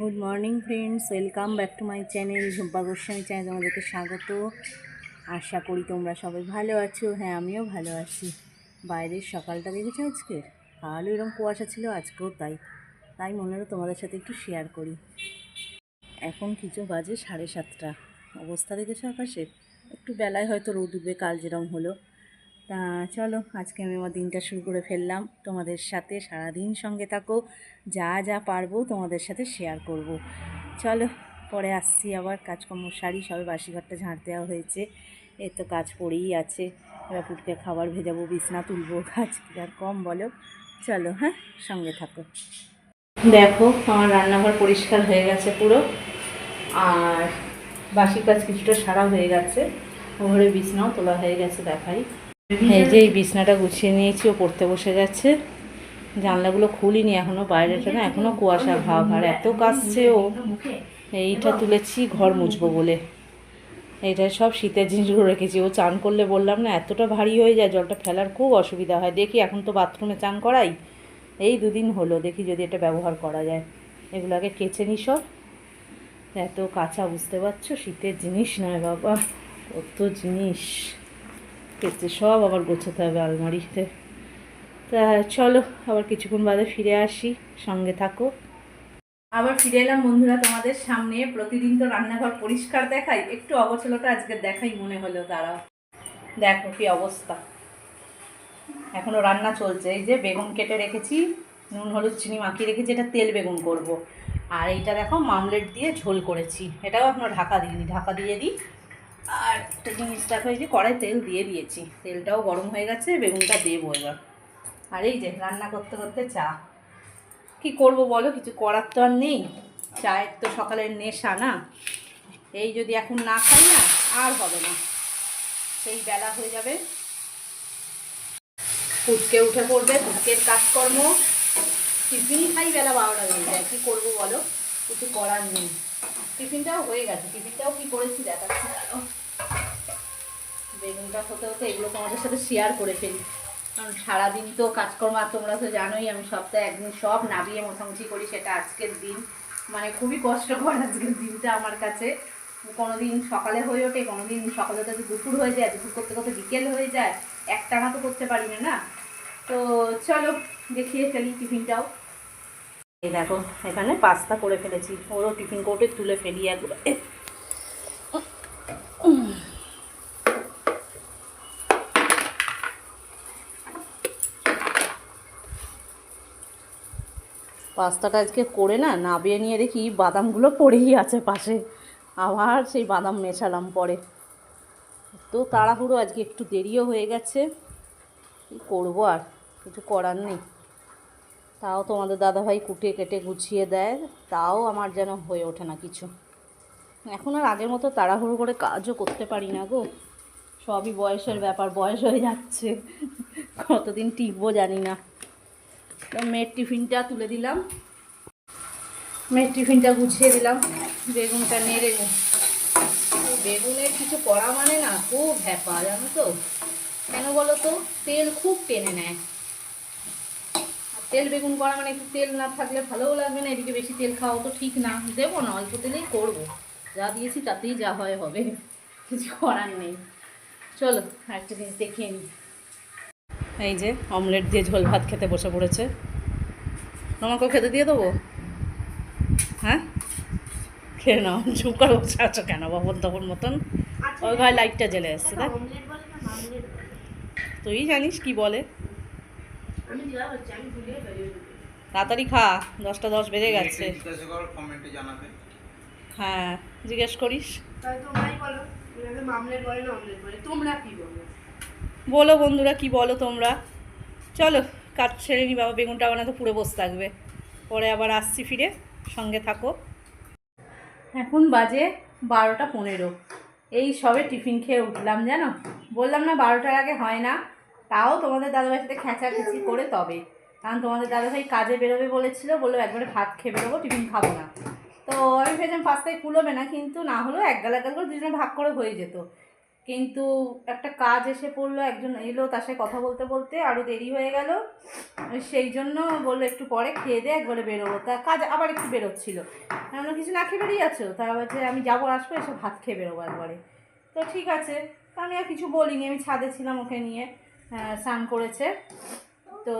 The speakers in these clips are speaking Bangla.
Good morning friends welcome back to my channel Jhumpa Goswami channel তোমাদেরকে স্বাগত। আশা করি তোমরা সবাই ভালো আছো। হ্যাঁ আমিও ভালো আছি। বাইরের সকালটা দেখেছ আজকে? কালও এরকম কুয়াশা ছিল, আজকেও তাই। তাই মনে হলো তোমাদের সাথে একটু শেয়ার করি। এখন কিছু বাজে সাড়ে সাতটা। অবস্থা দেখেছ আকাশে? একটু বেলায় হয়তো রোদ উঠবে, কাল যেরকম হলো। তা চলো, আজকে আমি আমার দিনটা শুরু করে ফেললাম। তোমাদের সাথে সারাদিন সঙ্গে থাকো, যা যা পারব তোমাদের সাথে শেয়ার করব। চলো, পরে আসছি আবার, কাজকর্ম সারি, সবে বাসি ঘরটা ঝাঁট দেওয়া হয়েছে। এর তো কাজ পড়েই আছে, এবার পুটকে খাবার ভেজাবো, বিছনা তুলবো, কাজ আর কম বলো। চলো হ্যাঁ সঙ্গে থাকো। দেখো, আমার রান্নাঘর পরিষ্কার হয়ে গেছে পুরো, আর বাসি কাজ কিছুটা সারা হয়ে গেছে। ঘরে বিছনাও তোলা হয়ে গেছে দেখাই। এই যে এই বিছনাটা গুছিয়ে নিয়েছি, ও পড়তে বসে গেছে। জানলাগুলো খুলিনি এখনও, বাইরেটা না এখনও কুয়াশা ভাব, আর এত কাশছে ও। এইটা তুলেছি, ঘর মুছবো বলে। এইটা সব শীতের জিনিসগুলো রেখেছি। ও চান করলে বললাম, না, এতটা ভারী হয়ে যায়, জলটা ফেলার খুব অসুবিধা হয়। দেখি এখন তো বাথরুমে চান করাই। এই দুদিন হলো, দেখি যদি এটা ব্যবহার করা যায়। এগুলো আগে কেচে নি সব। এত কাঁচা, বুঝতে পারছ? শীতের জিনিস নয় বাবা, কত জিনিস। কেচে সব আবার গোছাতে হবে আলমারিতে। তা চলো, আবার কিছুক্ষণ বাদে ফিরে আসি, সঙ্গে থাকো। আবার ফিরে এলাম বন্ধুরা তোমাদের সামনে। প্রতিদিন তো রান্নাঘর পরিষ্কার দেখাই, একটু অবচলটা আজকে দেখাই মনে হলো, দাঁড়াও। দেখো কি অবস্থা। এখনও রান্না চলছে, এই যে বেগুন কেটে রেখেছি, নুন, হলুদ, চিনি মাখিয়ে রেখেছি, এটা তেল বেগুন করব। আর এইটা দেখো, মামলেট দিয়ে ঝোল করেছি। এটাও এখনও ঢাকা দিয়ে দিইনি, ঢাকা দিয়ে দিই। আর একটা জিনিস দেখো, এই যে কড়াই তেল দিয়ে দিয়েছি। তেলটাও গরম হয়ে গেছে, বেগুনটা দেবো এবার। আর এই যে রান্না করতে করতে চা। কি করব বলো, কিছু করার তো আর নেই। চায়ের তো সকালের নেশা না। এই যদি এখন না খাই না, আর হবে না। সেই বেলা হয়ে যাবে। ফুটকে উঠে পড়বে ফুটকের কাজকর্ম। টিফিন খাই বেলা বারোটা বেজে যায়। কী করব বলো, কিছু করার নেই। টিফিনটাও হয়ে গেছে। টিফিনটাও কি করেছি দেখাচ্ছি দাঁড়াও বেগুনটা হতে হতে এগুলো তোমাদের সাথে শেয়ার করে ফেলি। কারণ সারাদিন তো কাজকর্ম, আর তোমরা তো জানোই, আমি সপ্তাহে একদিন সব নাবিয়ে মোছামুছি করি, সেটা আজকের দিন। মানে খুবই কষ্টকর আজকের দিনটা আমার কাছে। দিন সকালে হয়ে ওঠে দিন সকালে তো দুপুর হয়ে যায়, দুপুর করতে করতে বিকেল হয়ে যায়। একটানা তো করতে পারি না না? তো চলো, দেখিয়ে ফেলি টিফিনটাও। এই দেখো, এখানে পাস্তা করে ফেলেছি। ওরও টিফিন কোটে তুলে ফেলি একবার। পাস্তাটা আজকে করে না, নাবিয়ে নিয়ে দেখি বাদামগুলো পড়েই আছে পাশে। আবার সেই বাদাম মেশালাম পরে। তো তাড়াহুড়ো আজকে একটু দেরিও হয়ে গেছে। কী করব আর? কিছু করার নেই। তাও তোমাদের দাদাভাই কুটে কেটে গুছিয়ে দেয়, তাও আমার যেন হয়ে ওঠে না কিছু। এখন আর আগের মতো তাড়াহুড়ো করে কাজও করতে পারি না গো। সবই বয়সের ব্যাপার, বয়স হয়ে যাচ্ছে। কতদিন টিকবো জানি না। মেয়ের টিফিনটা তুলে দিলাম। মেয়ের টিফিনটা গুছিয়ে দিলাম। বেগুনটা নেড়ে বেগুনের কিছু করা মানে না, খুব ভ্যাপা জানো তো। কেন বলো তো? তেল খুব টেনে নেয়। তেল বেগুন করা মানে একটু তেল না থাকলে ভালোও লাগবে না এদিকে বেশি তেল খাওয়া তো ঠিক না। দেবো না অল্প তেলেই করব। যা দিয়েছি তাতেই যা হয় হবে। কিছু করার নেই। চলো একটা জিনিস দেখিয়ে নিই এই যে অমলেট দিয়ে ঝোল ভাত খেতে বসে পড়েছে। তোমাকেও খেতে দিয়ে দেবো? হ্যাঁ? খেয়ে নাও চুপ করে বসে আছো কেন? বাবন তখন মতন। ওই ঘরে লাইটটা জ্বেলে এসছে দেখ। তুই জানিস কি বলে? তাড়াতাড়ি খা দশটা দশ বেজে গেছে। জিজ্ঞাসা করো কমেন্টে জানাবে। হ্যাঁ জিজ্ঞেস করিস। বলো বন্ধুরা কি বলো তোমরা? চলো কাজ ছেড়ে নি বাবা বেগুনটা বানাতে পুরো বসে থাকবে। পরে আবার আসছি ফিরে সঙ্গে থাকো। এখন বাজে বারোটা পনেরো। এই সবে টিফিন খেয়ে উঠলাম জানো? বললাম না বারোটার আগে হয় না। তাও তোমাদের দাদাভাইয়ের সাথে খেঁচাখেচি করে তবে। কারণ তোমাদের দাদাভাই কাজে বেরোবে বলেছিল, বলল একবারে ভাত খেয়ে বেরোবো, টিফিন খাব না। তো আমি ভেবেছিলাম পাস্তায় কুলোবে না, কিন্তু না হলেও এক গাল গাল করে দুজনে ভাগ করে হয়ে যেত। কিন্তু একটা কাজ এসে পড়ল, একজন এলো তার সাথে কথা বলতে বলতে আরও দেরি হয়ে গেল। সেই জন্য বলল একটু পরে খেয়ে দে একবারে বেরোবো। তা কাজ আবার একটু বেরোচ্ছিল। আমরা কিছু না খেয়ে বেরিয়ে আছো তা বলছে, আমি যাব, আসব, এসে ভাত খেয়ে বেরোবো একবারে। তো ঠিক আছে, আমি আর কিছু বলিনি, আমি ছাদে ছিলাম ওকে নিয়ে। স্নান করেছে। তো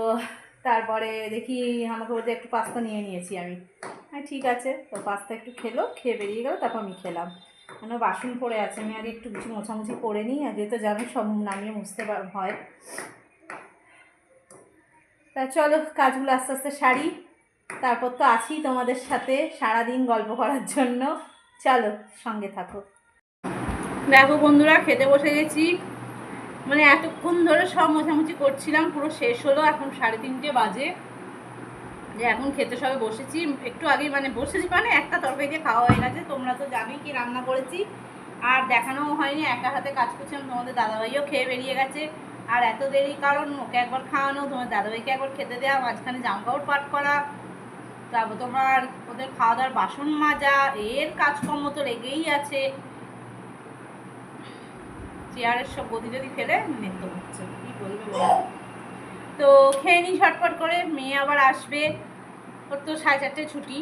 তারপরে দেখি আমাকে বলতে একটু পাস্তা নিয়ে নিয়েছি আমি। হ্যাঁ ঠিক আছে, তো পাস্তা একটু খেলো, খেয়ে বেরিয়ে গেলো, তারপর আমি খেলাম। কেন বাসন পড়ে আছে, আমি আগে একটু কিছু মোছামুছি করে নিই আর যেহেতু জানো সব নামিয়ে মুছতে হয়। তা চলো, কাজগুলো আস্তে আস্তে সারি। তারপর তো আছি তোমাদের সাথে সারাদিন গল্প করার জন্য। চলো, সঙ্গে থাকো। দেখো বন্ধুরা, খেতে বসে গেছি। মানে এতক্ষণ ধরে সব মোছামুছি করছিলাম, পুরো শেষ হলো, এখন সাড়ে তিনটে বাজে। যে এখন খেতে সবে বসেছি, একটু আগেই মানে বসেছি মানে একটা তরকারি দিয়ে খাওয়া হয়ে গেছে তোমরা তো জানোই কি রান্না করেছি। আর দেখানোও হয়নি, একা হাতে কাজ করছিলাম তোমাদের দাদাভাইও খেয়ে বেরিয়ে গেছে। আর এত দেরি কারণ ওকে একবার খাওয়ানো, তোমার দাদাভাইকে একবার খেতে দেওয়া, মাঝখানে জামা কাপড় পাট করা। তারপর তোমার ওদের খাওয়া দাওয়ার বাসন মাজা, এর কাজকর্ম তো লেগেই আছে। চেয়ারের সব গতি যদি ফেলে নিত্য হচ্ছে। কি বলবে তো খেয়ে নিই ঝটপট করে মেয়ে আবার আসবে। ওর তো সাড়ে চারটে ছুটি।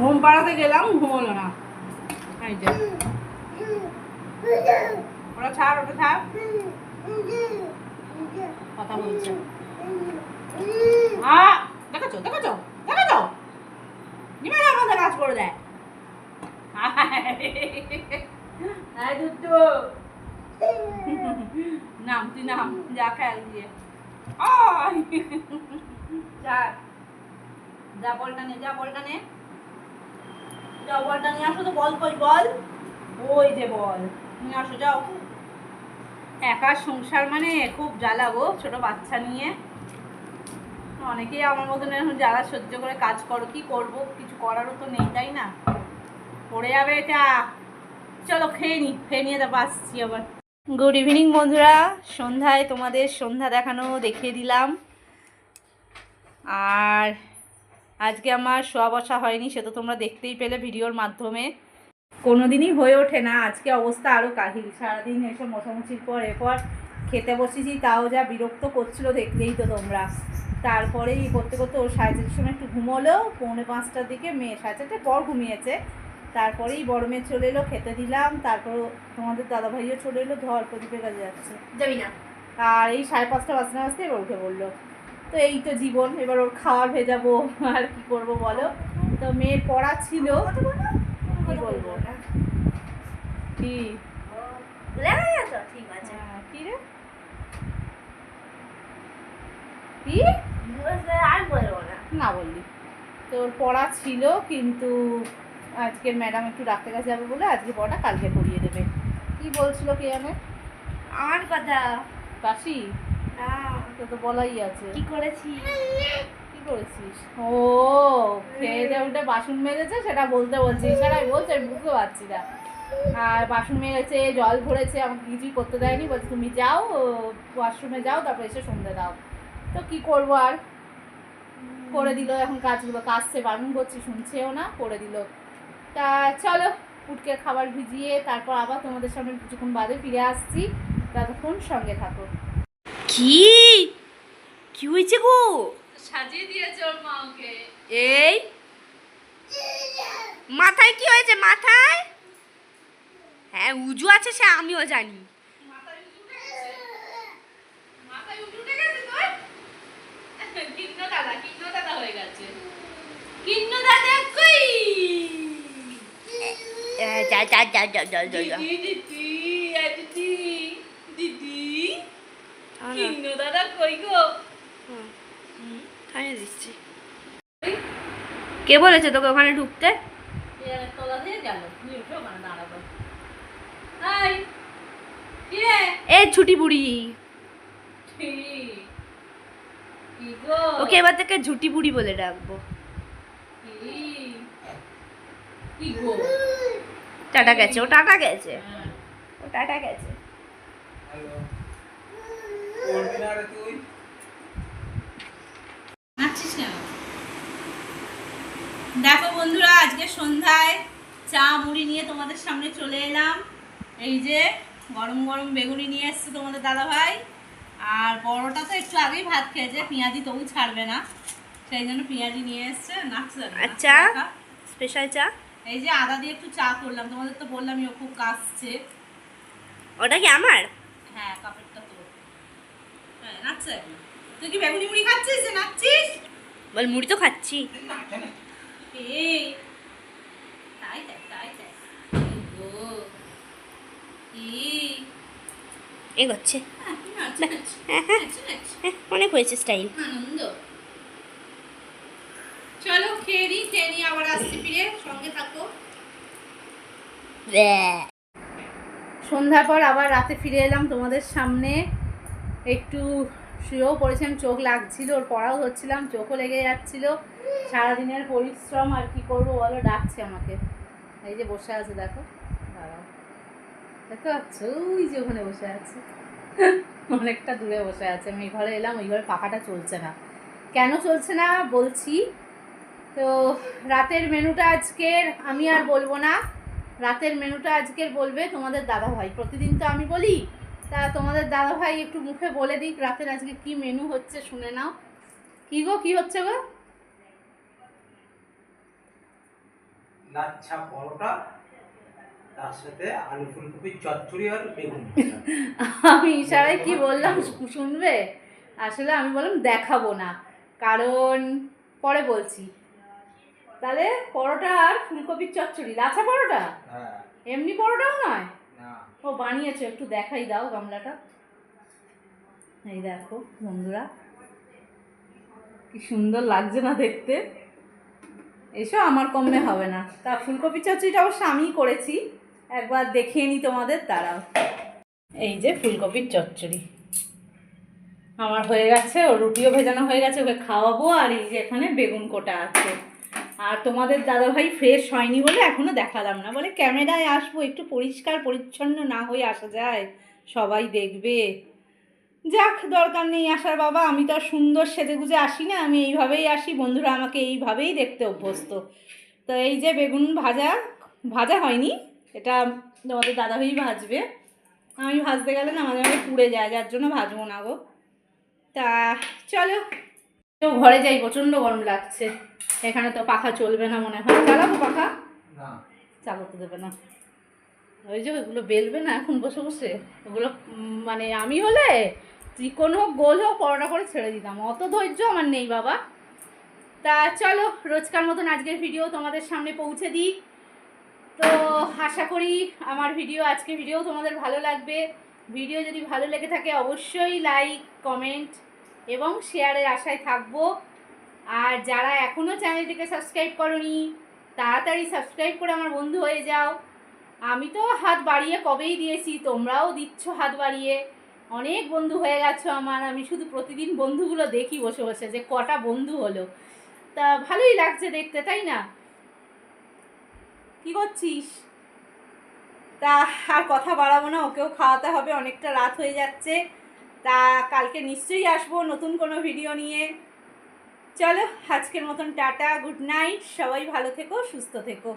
ঘুম পাড়াতে গেলাম ঘুমোলো না। এই যে। ওটা ছাড় ওটা ছাড়। কথা বলছে। আ দেখাচ্ছ দেখাচ্ছ দেখাচ্ছ। নিমে আমাদের কাজ করে দেয়। হ্যাঁ দুটো নাম তুই নাম যা খেয়াল দিয়ে। যা। বলটা নে যা বলটা নে। যা বলটা নিয়ে আসো তো বল কই বল? ওই যে বল। নিয়ে আসো যাও। একা সংসার মানে খুব জ্বালা গো, ছোট বাচ্চা নিয়ে। অনেকেই আমার মতন এখন জ্বালা সহ্য করে কাজ করো, কি করব? কিছু করারও তো নেই, তাই না? পড়ে যাবে এটা। চলো খেয়ে নি, খেয়ে নিয়ে তারপর আসছি আবার। গুড ইভিনিং বন্ধুরা, সন্ধ্যায় তোমাদের সন্ধ্যা দেখানো দেখিয়ে দিলাম। আর আজকে আমার শোয়া বসা হয়নি, সে তো তোমরা দেখতেই পেলে ভিডিওর মাধ্যমে। কোনোদিনই হয়ে ওঠে না। আজকে অবস্থা আরও কাহিল। সারাদিন এসে মোছামুছির পর এরপর খেতে বসেছি তাও যা বিরক্ত করছিল দেখলেই তো তোমরা। তারপরেই করতে করতে ওর সাড়ে চারটের সময় একটু ঘুমোলো পৌনে পাঁচটার দিকে মেয়ে সাড়ে চারটে পর ঘুমিয়েছে। তারপরেই বড় মেয়ে চলে এলো খেতে দিলাম তারপর তোমাদের দাদাভাইও চলে এলো ধর প্রদীপের কাছে যাচ্ছে। যাবি না আর এই সাড়ে পাঁচটা বাজতে বাজতে এবার উঠে পড়ল। তো এই তো জীবন এবার ওর খাওয়ার ভেজাবো আর কি করব বলো? তো মেয়ের পড়া ছিল। কি বলব? কি? ঠিক আছে। হ্যাঁ, কি রে? কি? আর বলব না। না বললি। তোর পড়া ছিল কিন্তু আজকের ম্যাডাম একটু ডাক্তার কাছে যাবে বলে আজকে পড়াটা কালকে পড়িয়ে দেবে। কি বলছিল কে জানে? আমার কথা। কাশি? তো তো বলাই আছে। কি করেছি করেছিস ও খেয়ে দিয়ে উঠে বাসন মেজেছে সেটা বলতে বলছিস সেটা আমি বলছি আমি বুঝতে পারছি না। আর বাসন মেজেছে জল ভরেছে আমাকে কিছুই করতে দেয়নি। বলছে তুমি যাও ওয়াশরুমে যাও তারপর এসে সন্ধে দাও। তো কি করব আর? করে দিল এখন কাজগুলো কাজছে বারণ করছি শুনছেও না করে দিল। তা চলো উটকে খাবার ভিজিয়ে তারপর আবার তোমাদের সামনে কিছুক্ষণ বাদে ফিরে আসছি। ততক্ষণ সঙ্গে থাকো। কি? কি হয়েছে গো? সাজিয়ে দিয়েছে ওর মা ওকে এই? মাথায় কি হয়েছে? মাথায়? হ্যাঁ উজু আছে সে আমিও জানি। দাদা দাদা কই? গো? খাইয়ে দিচ্ছি। কে বলেছে তোকে ওখানে ঢুকতে? এ ছুটি বুড়ি। ওকে এবার থেকে ঝুটি বুড়ি বলে ডাকবো। টাটা গেছে ও টাটা গেছে। হ্যাঁ। ও টাটা গেছে হ্যালো করবি না রে তুই নাচছিস কেন দেখো বন্ধুরা আজকে সন্ধ্যায় চা মুড়ি নিয়ে তোমাদের সামনে চলে এলাম। এই যে গরম গরম বেগুনি নিয়ে এসছে তোমাদের দাদা ভাই আর বড়টা তো একটু আগেই ভাত খেয়েছে পেঁয়াজি তবু ছাড়বে না। সেই জন্য পেঁয়াজি নিয়ে এসছে নাচছে আচ্ছা। স্পেশাল চা? এই যে আদা দিয়ে একটু চা করলাম তোমাদের তো বললামই ও খুব কাশছে। ওটা কি আমার? হ্যাঁ কাপড়টা তো। হ্যাঁ নাচছে। তুই কি বেগুনি মুড়ি খাচ্ছিস? নাচছিস? বল মুড়ি তো খাচ্ছি। এই এগোচ্ছে। অনেক হয়েছে স্টাইল আনন্দ। চলো খেয়ে নিই খেয়ে নিই আবার আসছি ফিরে সঙ্গে থাকো। সন্ধ্যার পর আবার রাতে ফিরে এলাম তোমাদের সামনে। একটু শুয়েও পড়েছিলাম চোখ লাগছিল ওর পড়াও হচ্ছিলাম চোখও লেগে যাচ্ছিল। সারাদিনের পরিশ্রম আর কি করব বলো ডাকছে আমাকে। এই যে বসে আছে, দেখো। দেখতে পাচ্ছ? ওই যে ওখানে বসে আছে। অনেকটা দূরে বসে আছে। আমি ঘরে এলাম, ওই ঘরে পাখাটা চলছে না। কেন চলছে না বলছি। তো রাতের মেনুটা আজকের আমি আর বলব না। রাতের মেনুটা আজকের বলবে তোমাদের দাদা ভাই প্রতিদিন তো আমি বলি, তা তোমাদের দাদা ভাই একটু মুখে বলে দিক রাতের আজকে কি মেনু হচ্ছে শুনে নাও। কি গো, কি হচ্ছে গো? লাচ্ছা পরোটা তার সাথে আলু চচ্চড়ি আর বেগুন আমি ইশারায় কি বললাম? শুনবে? আসলে আমি বললাম দেখাবো না। কারণ পরে বলছি। তাহলে পরোটা আর ফুলকপির চচ্চড়ি। লাচা পরোটা? হ্যাঁ। এমনি পরোটাও নয়? ও বানিয়েছো একটু দেখাই দাও গামলাটা। এই দেখো বন্ধুরা। কি সুন্দর লাগছে না দেখতে। এসব আমার কমে হবে না। তা ফুলকপি চচ্চড়িটা অবশ্য আমিই করেছি। একবার দেখিয়ে নিই তোমাদের তারাও এই যে ফুলকপির চচ্চড়ি। আমার হয়ে গেছে, ও রুটিও ভেজানো হয়ে গেছে, ওকে খাওয়াবো, আর এই যে এখানে বেগুন কোটা আছে। আর তোমাদের দাদাভাই ফ্রেশ হয়নি বলে এখনও দেখালাম না। বলে ক্যামেরায় আসব, একটু পরিষ্কার, পরিচ্ছন্ন না হয়ে আসা যায়। সবাই দেখবে। যাক দরকার নেই আসার বাবা আমি তো আর সুন্দর সেজে গুজে আসি না আমি এইভাবেই আসি বন্ধুরা আমাকে এইভাবেই দেখতে অভ্যস্ত। তো এই যে বেগুন ভাজা ভাজা হয়নি এটা তোমাদের দাদাভাই ভাজবে। আমি ভাজতে গেলে না মাঝে মাঝে পুড়ে যায় যার জন্য ভাজবো না গো। তা চলো তো ঘরে যাই প্রচণ্ড গরম লাগছে। এখানে তো পাখা চলবে না মনে হয়। চালাবো পাখা? চালাতে দেবে না। ওই যে ওগুলো বেলবে না এখন বসে বসে? ওগুলো মানে আমি হলে চিকন হোক গোল হোক পরোটা করে ছেড়ে দিতাম। অত ধৈর্য আমার নেই, বাবা। তা চলো, রোজকার মতন আজকের ভিডিও তোমাদের সামনে পৌঁছে দিই। তো আশা করি আমার ভিডিও আজকে ভিডিও তোমাদের ভালো লাগবে। ভিডিও যদি ভালো লেগে থাকে অবশ্যই লাইক কমেন্ট এবং শেয়ারের আশায় থাকব। আর যারা এখনও চ্যানেলটিকে সাবস্ক্রাইব করনি, তাড়াতাড়ি সাবস্ক্রাইব করে আমার বন্ধু হয়ে যাও। আমি তো হাত বাড়িয়ে কবেই দিয়েছি, তোমরাও দিচ্ছ হাত বাড়িয়ে। অনেক বন্ধু হয়ে গেছো আমার, আমি শুধু প্রতিদিন বন্ধুগুলো দেখি বসে বসে যে কটা বন্ধু হলো। তা ভালোই লাগছে দেখতে, তাই না? কি করছিস? তা আর কথা বাড়াবো না, ওকেও খাওয়াতে হবে, অনেকটা রাত হয়ে যাচ্ছে। তা কালকে নিশ্চয়ই আসব নতুন কোনো ভিডিও নিয়ে। চলো, আজকের মতন টাটা, গুড নাইট, সবাই ভালো থেকো, সুস্থ থেকো।